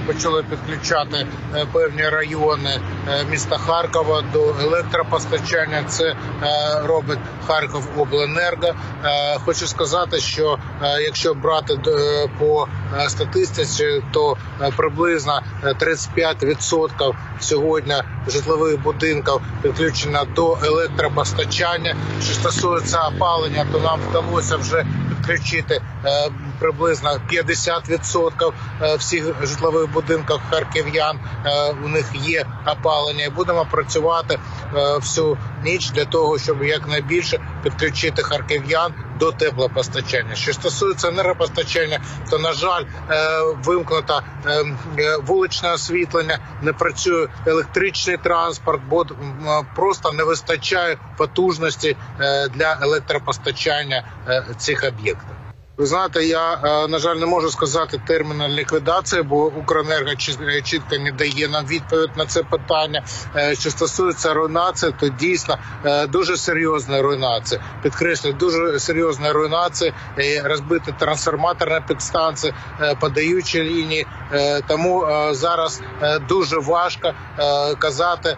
ми почали підключати е, певні райони е, міста Харкова до електропостачання. Це е, робить Харків Обленерго. Хочу сказати, що якщо брати по статистиці, то приблизно е, 35% сьогодні житлових будинків підключено до електропостачання. Що стосується опалення, то нам вдалося вже підключити е, приблизно 50% е, всіх житлових будинків харків'ян. Е, У них є опалення, і будемо працювати всю ніч для того, щоб якнайбільше підключити харків'ян до теплопостачання. Що стосується енергопостачання, то на жаль, е, вимкнуто е, е, вуличне освітлення, не працює електричний транспорт, бо просто не вистачає потужності е, для електропостачання е, цих об'єктів. Ви знаєте, я е, на жаль не можу сказати терміна ліквідації, бо Укренерго чіт- чітко не дає нам відповідь на це питання. Е, Що стосується руйнації, то дійсно е, дуже серйозна руйнація. Підкреслюю, дуже серйозна руйнація, розбити трансформаторна е, подаючі лінії. Е, Тому е, зараз е, дуже важко казати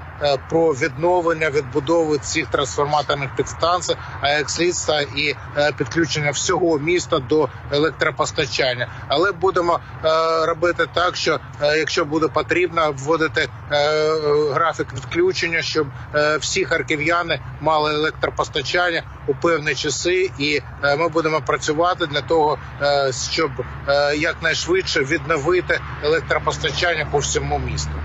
про відновлення відбудови цих трансформаторних підстанцій, а як слідство і підключення всього міста до електропостачання. Але будемо робити так, що якщо буде потрібно, вводити графік відключення, щоб всі харків'яни мали електропостачання у певні часи, і е, ми будемо працювати для того, е, щоб е, якнайшвидше відновити електропостачання по всьому місту.